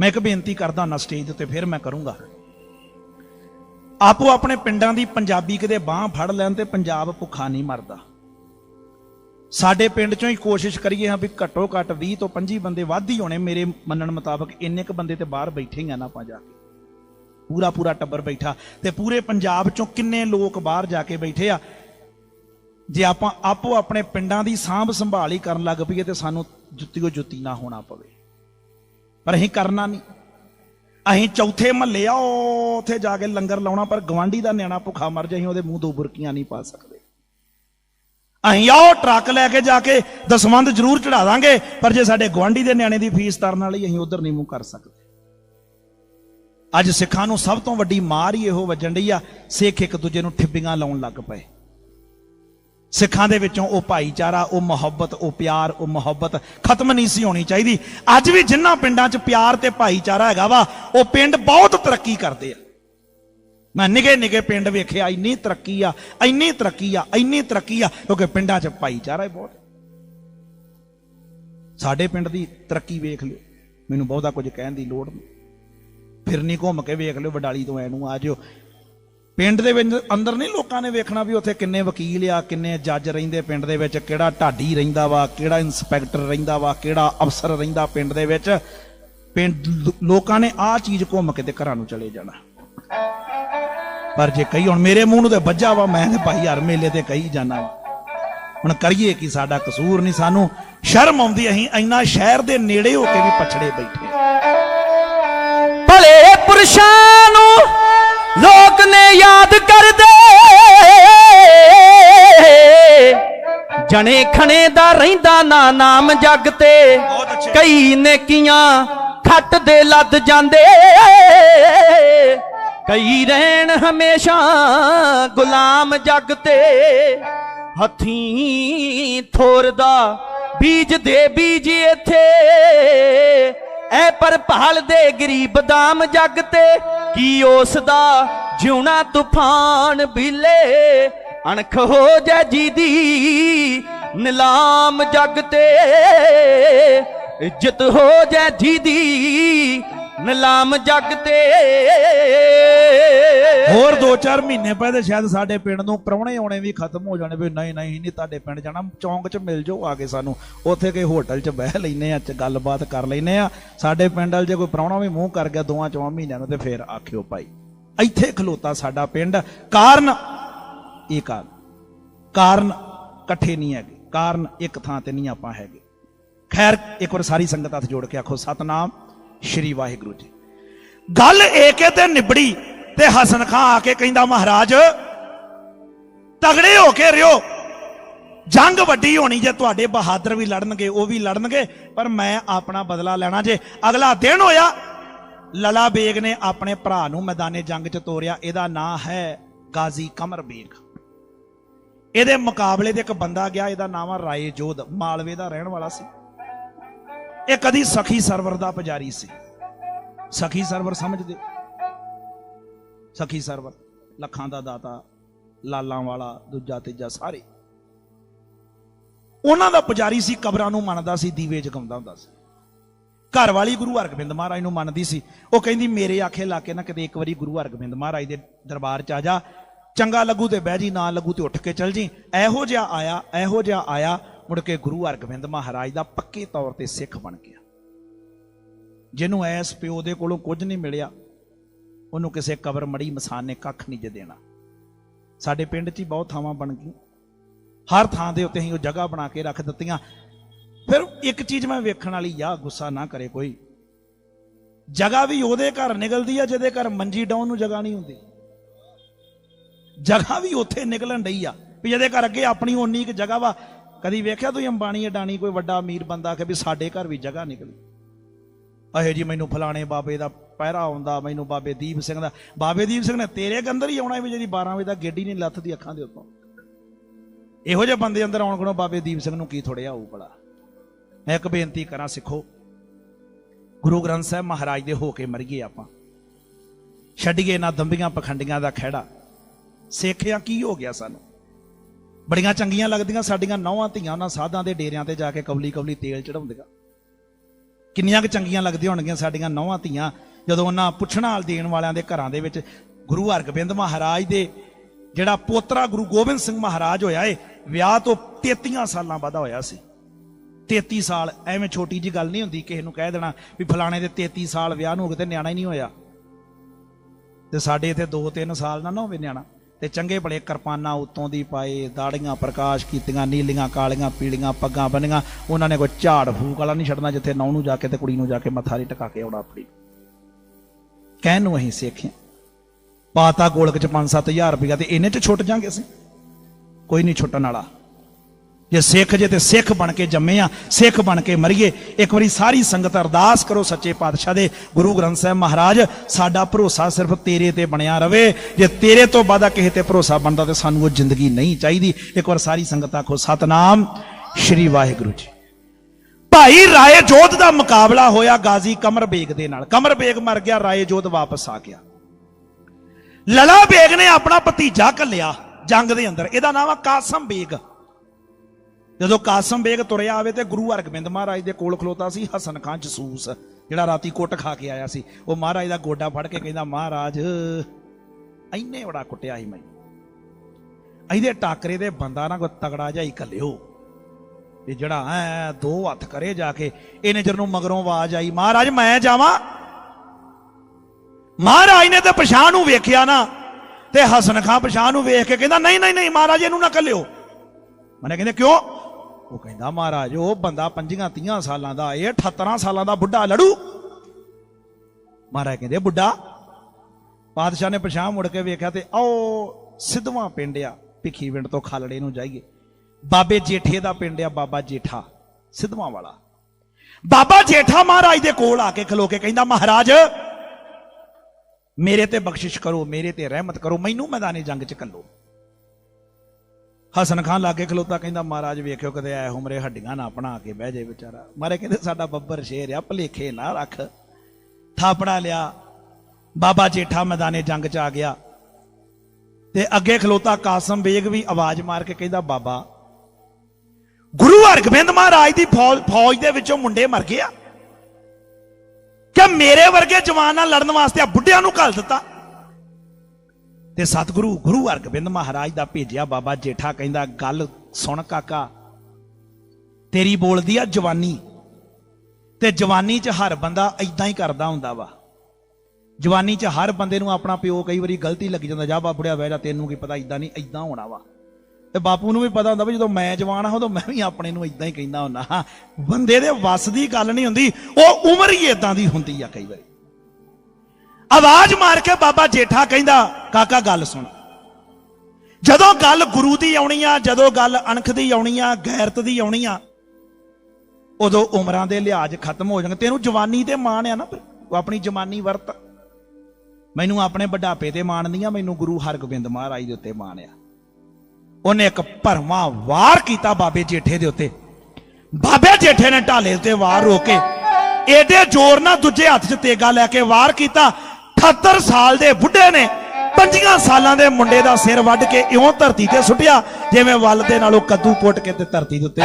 ਮੈਂ ਇੱਕ ਬੇਨਤੀ ਕਰਦਾ ਨਾ ਸਟੇਜ ਉੱਤੇ, ਫਿਰ ਮੈਂ ਕਰੂੰਗਾ। ਆਪੋ ਆਪਣੇ ਪਿੰਡਾਂ ਦੀ ਪੰਜਾਬੀ ਕਿਤੇ ਬਾਹ ਫੜ ਲੈਣ ਤੇ ਪੰਜਾਬ ਭੁੱਖਾ ਨਹੀਂ ਮਰਦਾ। ਸਾਡੇ ਪਿੰਡ ਚੋਂ ਹੀ ਕੋਸ਼ਿਸ਼ ਕਰੀਏ ਹਾਂ ਵੀ ਘੱਟੋ ਘੱਟ 20 ਤੋਂ 25 ਬੰਦੇ ਵੱਧ ਹੀ ਹੋਣੇ ਮੇਰੇ ਮੰਨਣ ਮੁਤਾਬਕ, ਇੰਨੇ ਕ ਬੰਦੇ ਤੇ ਬਾਹਰ ਬੈਠੇ ਹੀ ਆ ਨਾ ਆਪਾਂ ਜਾ ਕੇ। ਪੂਰਾ ਪੂਰਾ ਟੱਬਰ ਬੈਠਾ। ਤੇ ਪੂਰੇ ਪੰਜਾਬ ਚੋਂ ਕਿੰਨੇ ਲੋਕ ਬਾਹਰ ਜਾ ਕੇ ਬੈਠੇ ਆ? ਜੇ ਆਪਾਂ ਆਪੋ ਆਪਣੇ ਪਿੰਡਾਂ ਦੀ ਸਾਂਭ ਸੰਭਾਲ ਹੀ ਕਰਨ ਲੱਗ ਪਈਏ ਤੇ ਸਾਨੂੰ ਜੁੱਤੀਓ ਜੁੱਤੀ ਨਾ ਹੋਣਾ ਪਵੇ। ਪਰ ਅਸੀਂ ਕਰਨਾ ਨਹੀਂ। ਅਸੀਂ ਚੌਥੇ ਮਹੱਲੇ ਆ, ਉੱਥੇ ਜਾ ਕੇ ਲੰਗਰ ਲਾਉਣਾ, ਪਰ ਗਵਾਂਢੀ ਦਾ ਨਿਆਣਾ ਭੁੱਖਾ ਮਰ ਜਾਏ, ਅਸੀਂ ਉਹਦੇ ਮੂੰਹ ਦੋ ਬੁਰਕੀਆਂ ਨਹੀਂ ਪਾ ਸਕਦੇ। ਅਸੀਂ ਆਓ, ਟਰੱਕ ਲੈ ਕੇ ਜਾ ਕੇ ਦਸਵੰਦ ਜ਼ਰੂਰ ਚੜਾ ਦਾਂਗੇ, ਪਰ ਜੇ ਸਾਡੇ ਗਵਾਂਢੀ ਦੇ ਨਿਆਣੇ ਦੀ ਫੀਸ ਤਰਨ ਵਾਲੀ, ਅਸੀਂ ਉਧਰ ਨਹੀਂ ਮੂੰਹ ਕਰ ਸਕਦੇ। ਅੱਜ ਸਿੱਖਾਂ ਨੂੰ ਸਭ ਤੋਂ ਵੱਡੀ ਮਾਰ ਹੀ ਇਹੋ ਵੱਜਣ ਡਈ ਆ, ਸਿੱਖ ਇੱਕ ਦੂਜੇ ਨੂੰ ਠਿੱਬੀਆਂ ਲਾਉਣ ਲੱਗ ਪਏ। ਸਿੱਖਾਂ ਦੇ ਵਿੱਚੋਂ ਉਹ ਭਾਈਚਾਰਾ, ਉਹ ਮੁਹੱਬਤ, ਉਹ ਪਿਆਰ, ਉਹ ਮੁਹੱਬਤ ਖਤਮ ਨਹੀਂ ਸੀ ਹੋਣੀ ਚਾਹੀਦੀ। ਅੱਜ ਵੀ ਜਿਨ੍ਹਾਂ ਪਿੰਡਾਂ 'ਚ ਪਿਆਰ ਤੇ ਭਾਈਚਾਰਾ ਹੈਗਾ ਵਾ, ਉਹ ਪਿੰਡ ਬਹੁਤ ਤਰੱਕੀ ਕਰਦੇ ਆ। ਮੈਂ ਨਿਗੇ ਨਿਗੇ ਪਿੰਡ ਵੇਖਿਆ, ਇੰਨੀ ਤਰੱਕੀ ਆ, ਇੰਨੀ ਤਰੱਕੀ ਆ, ਇੰਨੀ ਤਰੱਕੀ ਆ, ਕਿਉਂਕਿ ਪਿੰਡਾਂ 'ਚ ਭਾਈਚਾਰਾ ਹੀ ਬਹੁਤ ਸਾਡੇ ਪਿੰਡ ਦੀ ਤਰੱਕੀ ਵੇਖ ਲਿਓ, ਮੈਨੂੰ ਬਹੁਤਾ ਕੁਝ ਕਹਿਣ ਦੀ ਲੋੜ ਨਹੀਂ। ਫਿਰਨੀ ਘੁੰਮ ਕੇ ਵੇਖ ਲਿਓ, ਵਡਾਲੀ ਤੋਂ ਐ ਨੂੰ ਆ ਜਿਓ। ਪਿੰਡ ਦੇ ਵਿੱਚ ਅੰਦਰ ਨਹੀਂ ਲੋਕਾਂ ਨੇ ਵੇਖਣਾ ਵੀ ਉੱਥੇ ਕਿੰਨੇ ਵਕੀਲ ਆ, ਕਿੰਨੇ ਜੱਜ ਰਹਿੰਦੇ ਪਿੰਡ ਦੇ ਵਿੱਚ, ਕਿਹੜਾ ਢਾਡੀ ਰਹਿੰਦਾ ਵਾ, ਕਿਹੜਾ ਇੰਸਪੈਕਟਰ ਰਹਿੰਦਾ ਵਾ, ਕਿਹੜਾ ਅਫਸਰ ਰਹਿੰਦਾ ਪਿੰਡ ਦੇ ਵਿੱਚ। ਪਿੰਡ, ਲੋਕਾਂ ਨੇ ਆਹ ਚੀਜ਼ ਘੁੰਮ ਕੇ ਤੇ ਘਰਾਂ ਨੂੰ ਚਲੇ ਜਾਣਾ। ਪਰ ਜੇ ਕਹੀ ਹੁਣ ਮੇਰੇ ਮੂੰਹ ਨੂੰ ਤੇ ਵੱਜਾ ਵਾ ਮੈਂ ਤੇ ਭਾਈ ਹਰ ਮੇਲੇ ਤੇ ਕਹੀ ਜਾਣਾ ਹੁਣ ਕਰੀਏ ਕੀ ਸਾਡਾ ਕਸੂਰ ਨਹੀਂ ਸਾਨੂੰ? ਸ਼ਰਮ ਆਉਂਦੀ ਅਸੀਂ ਇੰਨਾ ਸ਼ਹਿਰ ਦੇ ਨੇੜੇ ਹੋ ਕੇ ਵੀ ਪਛੜੇ ਬੈਠੇ। ਭਲੇ ਪੁਰਸ਼ਾਂ ਨੂੰ ਲੋਕ ਨੇ ਯਾਦ ਕਰਦੇ। ਜਣੇ ਖਣੇ ਦਾ ਰਹਿੰਦਾ ਨਾ ਨਾਮ ਜਗ ਤੇ। ਕਈ ਨੇਕੀਆਂ ਖੱਟ ਦੇ ਲੱਦ ਜਾਂਦੇ। ਕਈ ਰਹਿਣ ਹਮੇਸ਼ਾ ਗੁਲਾਮ ਜਗ ਤੇ। ਹੱਥੀਂ ਥੋਰ ਦਾ ਬੀਜ ਦੇ ਬੀਜ ਇੱਥੇ। ਐ ਪਰ ਭਾਲ ਦੇ ਗਰੀਬ ਦਾਮ ਜਗ ਤੇ, ਕੀ ਉਸ ਦਾ ਜਿਉਣਾ ਤੂਫਾਨ ਬਿਲੇ? ਅਣਖ ਹੋ ਜਾ ਜੀ ਦੀ ਨਿਲਾਮ ਜਗ ਤੇ, ਇੱਜ਼ਤ ਹੋ ਜਾ ਜੀ ਦੀ ਨਿਲਾਮ ਜਗ ਤੇ। ਹੋਰ 2-4 ਮਹੀਨੇ ਪਹਿਲੇ ਸ਼ਾਇਦ ਸਾਡੇ ਪਿੰਡ ਨੂੰ ਪ੍ਰਾਹੁਣੇ ਆਉਣੇ ਵੀ ਖਤਮ ਹੋ ਜਾਣੇ ਵੀ ਨਹੀਂ ਨਹੀਂ ਨਹੀਂ ਤੁਹਾਡੇ ਪਿੰਡ ਜਾਣਾ। ਚੌਂਕ 'ਚ ਮਿਲ ਜਾਓ ਆ ਕੇ ਸਾਨੂੰ। ਉੱਥੇ ਕੋਈ ਹੋਟਲ 'ਚ ਬਹਿ ਲੈਨੇ ਆ ਗੱਲਬਾਤ ਕਰ ਲੈਨੇ ਆ। ਸਾਡੇ ਪਿੰਡ ਵਾਲ ਜੇ ਕੋਈ ਪ੍ਰਾਹੁਣਾ ਵੀ ਮੂੰਹ ਕਰ ਗਿਆ ਦੋਵਾਂ ਚੋਂ ਮਹੀਨਿਆਂ ਨੂੰ ਤੇ ਫੇਰ ਆਖਿਓ ਭਾਈ, ਇੱਥੇ ਖਲੋਤਾ ਸਾਡਾ ਪਿੰਡ। ਕਾਰਨ, ਇਹ ਕਾਰਨ। ਕਾਰਨ ਇਕੱਠੇ ਨਹੀਂ ਹੈਗੇ। ਕਾਰਨ ਇੱਕ ਥਾਂ ਤੇ ਨਹੀਂ ਆਪਾਂ ਹੈਗੇ। ਖੈਰ, ਇੱਕ ਵਾਰ ਸਾਰੀ ਸੰਗਤ ਹੱਥ ਜੋੜ ਕੇ ਆਖੋ, ਸਤਨਾਮ। ਸ਼੍ਰੀ ਵਾਹਿਗੁਰੂ ਜੀ। ਗੱਲ ਏਕੇ ਤੇ ਨਿਬੜੀ ਤੇ ਹਸਨ ਖਾਂ ਆ ਕੇ ਕਹਿੰਦਾ, ਮਹਾਰਾਜ, ਤਗੜੇ ਹੋ ਕੇ ਰਿਓ। ਜੰਗ ਵੱਡੀ ਹੋਣੀ ਜੇ ਤੁਹਾਡੇ ਬਹਾਦਰ ਵੀ ਲੜਨਗੇ, ਉਹ ਵੀ ਲੜਨਗੇ, ਪਰ ਮੈਂ ਆਪਣਾ ਬਦਲਾ ਲੈਣਾ ਜੇ। ਅਗਲਾ ਦਿਨ ਹੋਇਆ, ਲਲਾ ਬੇਗ ਨੇ ਆਪਣੇ ਭਰਾ ਨੂੰ ਮੈਦਾਨੇ ਜੰਗ 'ਚ ਤੋਰਿਆ। ਇਹਦਾ ਨਾਂ ਹੈ ਗਾਜ਼ੀ ਕਮਰ ਬੇਗ। ਇਹਦੇ ਮੁਕਾਬਲੇ ਤੇ ਇੱਕ ਬੰਦਾ ਗਿਆ, ਇਹਦਾ ਨਾਮ ਆ ਰਾਏ ਜੋਧ ਮਾਲਵੇ ਦਾ ਰਹਿਣ ਵਾਲਾ ਸੀ। ਇਹ ਕਦੀ ਸਖੀ ਸਰਵਰ ਦਾ ਪੁਜਾਰੀ ਸੀ। ਸਖੀ ਸਰਵਰ ਸਮਝਦੇ? ਹੋ? ਸਖੀ ਸਰਵਰ, ਲੱਖਾਂ ਦਾ ਦਾਤਾ, ਲਾਲਾਂ ਵਾਲਾ, ਦੂਜਾ, ਤੀਜਾ, ਸਾਰੇ। ਉਹਨਾਂ ਦਾ ਪੁਜਾਰੀ ਸੀ, ਕਬਰਾਂ ਨੂੰ ਮੰਨਦਾ ਸੀ, ਦੀਵੇ ਜਗਾਉਂਦਾ ਹੁੰਦਾ ਸੀ। ਘਰ ਵਾਲੀ ਗੁਰੂ ਹਰਗੋਬਿੰਦ ਮਹਾਰਾਜ ਨੂੰ ਮੰਨਦੀ ਸੀ। ਉਹ ਕਹਿੰਦੀ, ਮੇਰੇ ਆਖੇ ਲਾ ਕੇ ਨਾ ਕਦੇ ਇੱਕ ਵਾਰੀ ਗੁਰੂ ਹਰਗੋਬਿੰਦ ਮਹਾਰਾਜ ਦੇ ਦਰਬਾਰ ਚ ਆ ਜਾ। ਚੰਗਾ ਲੱਗੂ ਤੇ ਬਹਿ ਜੀ, ਨਾ ਲੱਗੂ ਤੇ ਉੱਠ ਕੇ ਚੱਲ ਜੀ। ਇਹੋ ਜਿਹਾ ਆਇਆ, ਇਹੋ ਜਿਹਾ ਆਇਆ। ਮੁੜ ਕੇ ਗੁਰੂ ਹਰਗੋਬਿੰਦ ਮਹਾਰਾਜ ਦਾ ਪੱਕੇ ਤੌਰ ਤੇ ਸਿੱਖ ਬਣ ਗਿਆ। ਜਿਹਨੂੰ ਐਸ ਪਿਓ ਦੇ ਕੋਲੋਂ ਕੁਝ ਨਹੀਂ ਮਿਲਿਆ, ਉਹਨੂੰ ਕਿਸੇ ਕਬਰ ਮੜੀ ਮਸਾਨ ਨੇ ਕੱਖ ਨਹੀਂ ਜੇ ਦੇਣਾ। ਸਾਡੇ ਪਿੰਡ 'ਚ ਹੀ ਬਹੁਤ ਥਾਵਾਂ ਬਣ ਗਈਆਂ। ਹਰ ਥਾਂ ਦੇ ਉੱਤੇ ਅਸੀਂ ਉਹ ਜਗ੍ਹਾ ਬਣਾ ਕੇ ਰੱਖ ਦਿੱਤੀਆਂ। ਫਿਰ ਇੱਕ ਚੀਜ਼ ਮੈਂ ਵੇਖਣ ਵਾਲੀ ਆ, ਗੁੱਸਾ ਨਾ ਕਰੇ ਕੋਈ। ਜਗ੍ਹਾ ਵੀ ਉਹਦੇ ਘਰ ਨਿਕਲਦੀ ਆ, ਜਿਹਦੇ ਘਰ ਮੰਜੀ ਡਾਉਣ ਨੂੰ ਜਗ੍ਹਾ ਨਹੀਂ ਹੁੰਦੀ। ਜਗ੍ਹਾ ਵੀ ਉੱਥੇ ਨਿਕਲਣ ਡਈ ਆ, ਵੀ ਜਿਹਦੇ ਘਰ ਅੱਗੇ ਆਪਣੀ ਓਨੀ ਇੱਕ ਜਗ੍ਹਾ ਵਾ ਕਦੀ ਵੇਖਿਆ ਤੁਸੀਂ ਅੰਬਾਣੀ ਅਡਾਣੀ ਕੋਈ ਵੱਡਾ ਅਮੀਰ ਬੰਦਾ ਕਿ ਵੀ ਸਾਡੇ ਘਰ ਵੀ ਜਗ੍ਹਾ ਨਿਕਲੀ? ਅਹੇ ਜੀ, ਮੈਨੂੰ ਫਲਾਣੇ ਬਾਬੇ ਦਾ ਪਹਿਰਾ ਆਉਂਦਾ, ਮੈਨੂੰ ਬਾਬੇ ਦੀਪ ਸਿੰਘ ਦਾ। ਬਾਬੇ ਦੀਪ ਸਿੰਘ ਨੇ ਤੇਰੇ ਅੰਦਰ ਹੀ ਆਉਣਾ ਵੀ ਜਿਹੜੀ 12 ਵਜੇ ਦਾ ਗੇਡੀ ਨਹੀਂ ਲੱਥਦੀ ਅੱਖਾਂ ਦੇ ਉੱਤੋਂ। ਇਹੋ ਜਿਹੇ ਬੰਦੇ ਅੰਦਰ ਆਉਣ ਕੋਲੋਂ ਬਾਬੇ ਦੀਪ ਸਿੰਘ ਨੂੰ ਕੀ ਥੋੜਿਆ ਹੋਊ ਭਲਾ? ਮੈਂ ਇੱਕ ਬੇਨਤੀ ਕਰਾਂ, ਸਿੱਖੋ। ਗੁਰੂ ਗ੍ਰੰਥ ਸਾਹਿਬ ਮਹਾਰਾਜ ਦੇ ਹੋ ਕੇ ਮਰੀਏ ਆਪਾਂ। ਛੱਡੀਏ ਨਾ ਦੰਬੀਆਂ ਪਖੰਡੀਆਂ ਦਾ ਖਹਿੜਾ। ਸਿੱਖਿਆ ਕੀ ਹੋ ਗਿਆ ਸਾਨੂੰ? ਬੜੀਆਂ ਚੰਗੀਆਂ ਲੱਗਦੀਆਂ, ਸਾਡੀਆਂ ਨੌਵਾਂ ਧੀਆਂ ਉਹਨਾਂ ਸਾਧਾਂ ਦੇ ਡੇਰਿਆਂ ਤੇ ਜਾ ਕੇ ਕਵਲੀ ਕਵਲੀ ਤੇਲ ਚੜਾਉਂਦੀਆਂ। ਕਿੰਨੀਆਂ ਕੁ ਚੰਗੀਆਂ ਲੱਗਦੀਆਂ ਹੋਣਗੀਆਂ ਸਾਡੀਆਂ ਨੌਵਾਂ ਧੀਆਂ, ਜਦੋਂ ਉਹਨਾਂ ਪੁੱਛਣਾ ਹਾਲ ਦੇਣ ਵਾਲਿਆਂ ਦੇ ਘਰਾਂ ਦੇ ਵਿੱਚ ਗੁਰੂ ਹਰਗੋਬਿੰਦ ਮਹਾਰਾਜ ਦੇ ਜਿਹੜਾ ਪੋਤਰਾ ਗੁਰੂ ਗੋਬਿੰਦ ਸਿੰਘ ਮਹਾਰਾਜ ਹੋਇਆ ਏ, ਵਿਆਹ ਤੋਂ 33 ਸਾਲਾਂ ਬਾਅਦ ਹੋਇਆ ਸੀ। 33 ਸਾਲ, ਐਵੇਂ ਛੋਟੀ ਜੀ ਗੱਲ ਨਹੀਂ ਹੁੰਦੀ, ਕਿਸੇ ਨੂੰ ਕਹਿ ਦੇਣਾ ਵੀ ਫਲਾਣੇ ਦੇ 33 ਸਾਲ ਵਿਆਹ ਨੂੰ ਹੋ ਗਏ ਤੇ ਨਿਆਣਾ ਹੀ ਨਹੀਂ ਹੋਇਆ। ਤੇ ਸਾਡੇ ਇੱਥੇ 2-3 ਸਾਲ ਨਾ ਨਾ ਹੋਵੇ ਨਿਆਣਾ। ਤੇ ਚੰਗੇ ਭਲੇ ਕਿਰਪਾਨਾਂ ਉਤੋਂ ਦੀ ਪਾਏ, ਦਾੜੀਆਂ ਪ੍ਰਕਾਸ਼ ਕੀਤੀਆਂ, ਨੀਲੀਆਂ, ਕਾਲੀਆਂ, ਪੀਲੀਆਂ, ਪੱਗਾਂ ਬੰਨੀਆਂ। ਉਹਨਾਂ ਨੇ ਕੋਈ ਝਾੜ ਫੂਕ ਵਾਲਾ ਨਹੀਂ ਛੱਡਣਾ ਜਿੱਥੇ ਨੌ ਨੂੰ ਜਾ ਕੇ ਤੇ ਕੁੜੀ ਨੂੰ ਜਾ ਕੇ ਮੱਥਾ ਨਹੀਂ ਟਿਕਾ ਕੇ ਆਉਣਾ ਆਪਣੀ। ਕਹਿਣ ਨੂੰ ਅਸੀਂ ਸਿੱਖਿਆ। ਪਾਤਾ ਗੋਲਕ ਚ 5-7000 ਰੁਪਇਆ ਤੇ ਇਹਨੇ ਚ ਛੁੱਟ ਜਾਾਂਗੇ ਅਸੀਂ। ਕੋਈ ਨਹੀਂ ਛੁੱਟਣ ਵਾਲਾ। ਜੇ ਸਿੱਖ ਜੇ ਤੇ ਸਿੱਖ ਬਣ ਕੇ ਜੰਮੇ ਆ, ਸਿੱਖ ਬਣ ਕੇ ਮਰੀਏ, ਇੱਕ ਵਾਰੀ ਸਾਰੀ ਸੰਗਤ ਅਰਦਾਸ ਕਰੋ ਸੱਚੇ ਪਾਤਸ਼ਾਹ ਦੇ, ਗੁਰੂ ਗ੍ਰੰਥ ਸਾਹਿਬ ਮਹਾਰਾਜ, ਸਾਡਾ ਭਰੋਸਾ ਸਿਰਫ ਤੇਰੇ ਤੇ ਬਣਿਆ ਰਵੇ, ਜੇ ਤੇਰੇ ਤੋਂ ਬਾਅਦਾ ਕਿਸੇ ਤੇ ਭਰੋਸਾ ਬਣਦਾ ਤੇ ਸਾਨੂੰ ਉਹ ਜ਼ਿੰਦਗੀ ਨਹੀਂ ਚਾਹੀਦੀ। ਇੱਕ ਵਾਰ ਸਾਰੀ ਸੰਗਤ ਆਖੋ, ਸਤਨਾਮ ਸ਼੍ਰੀ ਵਾਹਿਗੁਰੂ ਜੀ। ਭਾਈ ਰਾਏ ਜੋਧ ਦਾ ਮੁਕਾਬਲਾ ਹੋਇਆ ਗਾਜ਼ੀ ਕਮਰ ਬੇਗ ਦੇ ਨਾਲ। ਕਮਰ ਬੇਗ ਮਰ ਗਿਆ, ਰਾਏ ਜੋਧ ਵਾਪਸ ਆ ਗਿਆ। ਲਲਾ ਬੇਗ ਨੇ ਆਪਣਾ ਭਤੀਜਾ ਕੱਲਿਆ ਜੰਗ ਦੇ ਅੰਦਰ। ਇਹਦਾ ਨਾਮ ਆ ਕਾਸਮ ਬੇਗ। ਜਦੋਂ ਕਾਸਮ ਬੇਗ ਤੁਰਿਆ ਆਵੇ ਤੇ ਗੁਰੂ ਹਰਗੋਬਿੰਦ ਮਹਾਰਾਜ ਦੇ ਕੋਲ ਖਲੋਤਾ ਸੀ, ਹਸਨ ਖਾਨ ਜਸੂਸ, ਜਿਹੜਾ ਰਾਤੀ ਕੁੱਟ ਖਾ ਕੇ ਆਇਆ ਸੀ। ਉਹ ਮਹਾਰਾਜ ਦਾ ਗੋਡਾ ਫੜ ਕੇ ਕਹਿੰਦਾ, ਮਹਾਰਾਜ ਐਨੇ ਬੜਾ ਕੁੱਟਿਆ ਸੀ ਮੈਨੂੰ। ਇਹਦੇ ਟਾਕਰੇ ਦੇ ਬੰਦਾ ਨਾ ਕੋ ਤਗੜਾ ਜਿਹਾ ਹੀ ਕੱਲਿਓ ਤੇ ਜਿਹੜਾ ਐ ਦੋ ਹੱਥ ਕਰੇ ਜਾ ਕੇ ਇਹਨੇ ਜਰ ਨੂੰ ਮਗਰੋਂ ਆਵਾਜ਼ ਆਈ, ਮਹਾਰਾਜ, ਮੈਂ ਜਾਵਾਂ? ਮਹਾਰਾਜ ਨੇ ਤੇ ਪਛਾਣ ਨੂੰ ਵੇਖਿਆ ਨਾ, ਤੇ ਹਸਨ ਖਾਂ ਪਛਾਣ ਨੂੰ ਵੇਖ ਕੇ ਕਹਿੰਦਾ, ਨਹੀਂ ਨਹੀਂ ਨਹੀਂ, ਮਹਾਰਾਜ, ਇਹਨੂੰ ਨਾ ਕੱਲਿਓ ਮਨੇ ਕਹਿੰਦੇ, ਕਿਉਂ? ਉਹ ਕਹਿੰਦਾ, ਮਹਾਰਾਜ, ਉਹ ਬੰਦਾ ਪੰਜੀਆਂ 30 ਸਾਲਾਂ ਦਾ ਇਹ 78 ਸਾਲਾਂ ਦਾ ਬੁੱਢਾ ਲੜੂ। ਮਹਾਰਾਜ ਕਹਿੰਦੇ, ਬੁੱਢਾ, ਪਾਤਸ਼ਾਹ ਨੇ ਪਛਾਣ ਮੁੜ ਕੇ ਵੇਖਿਆ ਤੇ ਆਓ ਸਿੱਧਵਾਂ ਪਿੰਡ ਆ, ਭਿੱਖੀ ਪਿੰਡ ਤੋਂ ਖਾਲੜੇ ਨੂੰ ਜਾਈਏ। ਬਾਬੇ ਜੇਠੇ ਦਾ ਪਿੰਡ ਆ, ਬਾਬਾ ਜੇਠਾ, ਸਿੱਧਵਾਂ ਵਾਲਾ। ਬਾਬਾ ਜੇਠਾ ਮਹਾਰਾਜ ਦੇ ਕੋਲ ਆ ਕੇ ਖਲੋ ਕੇ ਕਹਿੰਦਾ, ਮਹਾਰਾਜ, ਮੇਰੇ ਤੇ ਬਖਸ਼ਿਸ਼ ਕਰੋ, ਮੇਰੇ ਤੇ ਰਹਿਮਤ ਕਰੋ, ਮੈਨੂੰ ਮੈਦਾਨੇ ਜੰਗ ਚ ਕੱਲੋ। ਹਸਨ ਖਾਨ ਲਾਗੇ ਖਲੋਤਾ ਕਹਿੰਦਾ, ਮਹਾਰਾਜ ਵੇਖਿਓ ਕਦੇ ਐ ਹੁਮਰੇ ਹੱਡੀਆਂ ਨਾ ਬਣਾ ਕੇ ਬਹਿ ਜਾਏ ਵਿਚਾਰਾ। ਮਾਰੇ ਕਹਿੰਦੇ, ਸਾਡਾ ਬੱਬਰ ਸ਼ੇਰ ਆ, ਭਲੇਖੇ ਨਾ ਰੱਖ। ਥਾਪੜਾ ਲਿਆ। ਬਾਬਾ ਜੇਠਾ ਮੈਦਾਨੇ ਜੰਗ ਚ ਆ ਗਿਆ। ਤੇ ਅੱਗੇ ਖਲੋਤਾ ਕਾਸਮ ਬੇਗ ਵੀ ਆਵਾਜ਼ ਮਾਰ ਕੇ ਕਹਿੰਦਾ, ਬਾਬਾ, ਗੁਰੂ ਹਰਗੋਬਿੰਦ ਮਹਾਰਾਜ ਦੀ ਫੌਜ ਫੌਜ ਦੇ ਵਿੱਚੋਂ ਮੁੰਡੇ ਮਰ ਗਏ ਆ। ਕਿ ਮੇਰੇ ਵਰਗੇ ਜਵਾਨ ਨਾਲ ਲੜਨ ਵਾਸਤੇ ਆ ਬੁੱਢਿਆਂ ਨੂੰ ਘੱਲ ਦਿੱਤਾ? ਤੇ ਸਤਿਗੁਰੂ ਗੁਰੂ ਹਰਗੋਬਿੰਦ ਮਹਾਰਾਜ ਦਾ ਭੇਜਿਆ ਬਾਬਾ ਜੇਠਾ ਕਹਿੰਦਾ, ਗੱਲ ਸੁਣ ਕਾਕਾ, ਤੇਰੀ ਬੋਲਦੀ ਆ ਜਵਾਨੀ ਤੇ ਜਵਾਨੀ 'ਚ ਹਰ ਬੰਦਾ ਇਦਾਂ ਹੀ ਕਰਦਾ ਹੁੰਦਾ ਵਾ। ਜਵਾਨੀ 'ਚ ਹਰ ਬੰਦੇ ਨੂੰ ਆਪਣਾ ਪਿਓ ਕਈ ਵਾਰੀ ਗਲਤੀ ਲੱਗ ਜਾਂਦਾ, ਜਾ ਬਾਬੜਿਆ, ਬਹਿ ਜਾ, ਤੈਨੂੰ ਕੀ ਪਤਾ ਇਦਾਂ ਨਹੀਂ ਇਦਾਂ ਹੋਣਾ ਵਾ। ਤੇ ਬਾਪੂ ਨੂੰ ਵੀ ਪਤਾ ਹੁੰਦਾ ਵੀ ਜਦੋਂ ਮੈਂ ਜਵਾਨ ਹਾਂ ਉਦੋਂ ਮੈਂ ਵੀ ਆਪਣੇ ਨੂੰ ਇਦਾਂ ਹੀ ਕਹਿੰਦਾ ਹੁੰਦਾ। ਬੰਦੇ ਦੇ ਵੱਸ ਦੀ ਗੱਲ ਨਹੀਂ ਹੁੰਦੀ, ਉਹ ਉਮਰ ਹੀ ਇਦਾਂ ਦੀ ਹੁੰਦੀ ਆ ਕਈ ਵਾਰੀ। ਆਵਾਜ਼ ਮਾਰ ਕੇ ਬਾਬਾ ਜੇਠਾ ਕਹਿੰਦਾ, ਕਾਕਾ, ਗੱਲ ਸੁਣ। ਜਦੋਂ ਗੱਲ ਗੁਰੂ ਦੀ ਆਉਣੀ ਆ, ਜਦੋਂ ਗੱਲ ਅਣਖ ਦੀ ਆਉਣੀ ਆ, ਗੈਰਤ ਦੀ ਆਉਣੀ ਆ, ਉਦੋਂ ਉਮਰਾਂ ਦੇ ਲਿਹਾਜ਼ ਖਤਮ ਹੋ ਜਾਣਗੇ। ਤੈਨੂੰ ਜਵਾਨੀ ਤੇ ਮਾਣ ਆ ਨਾ ਤੂੰ ਆਪਣੀ ਜਵਾਨੀ ਵਰਤ। ਮੈਨੂੰ ਆਪਣੇ ਬੁਢਾਪੇ ਤੇ ਮਾਣ ਨਹੀਂ ਆ, ਮੈਨੂੰ ਗੁਰੂ ਹਰਗੋਬਿੰਦ ਮਹਾਰਾਜ ਦੇ ਉੱਤੇ ਮਾਣ ਆ। ਉਹਨੇ ਇੱਕ ਭਰਮਾ ਵਾਰ ਕੀਤਾ ਬਾਬੇ ਜੇਠੇ ਦੇ ਉੱਤੇ। ਬਾਬੇ ਜੇਠੇ ਨੇ ਢਾਲੇ ਉੱਤੇ ਵਾਰ ਰੋਕ। ਕੇ ਏਡੇ ਜ਼ੋਰ ਨਾਲ ਦੂਜੇ ਹੱਥ 'ਚ ਤੇਗਾ ਲੈ ਕੇ ਵਾਰ ਕੀਤਾ। 78 ਸਾਲ ਦੇ ਬੁੱਢੇ ਨੇ 25 ਸਾਲਾਂ ਦੇ ਮੁੰਡੇ ਦਾ ਸਿਰ ਵੱਢ ਕੇ ਇਉਂ ਧਰਤੀ ਤੇ ਸੁੱਟਿਆ, ਜਿਵੇਂ ਵੱਲ ਦੇ ਨਾਲੋਂ ਕੱਦੂ ਪੁੱਟ ਕੇ ਤੇ ਧਰਤੀ ਦੇ ਉੱਤੇ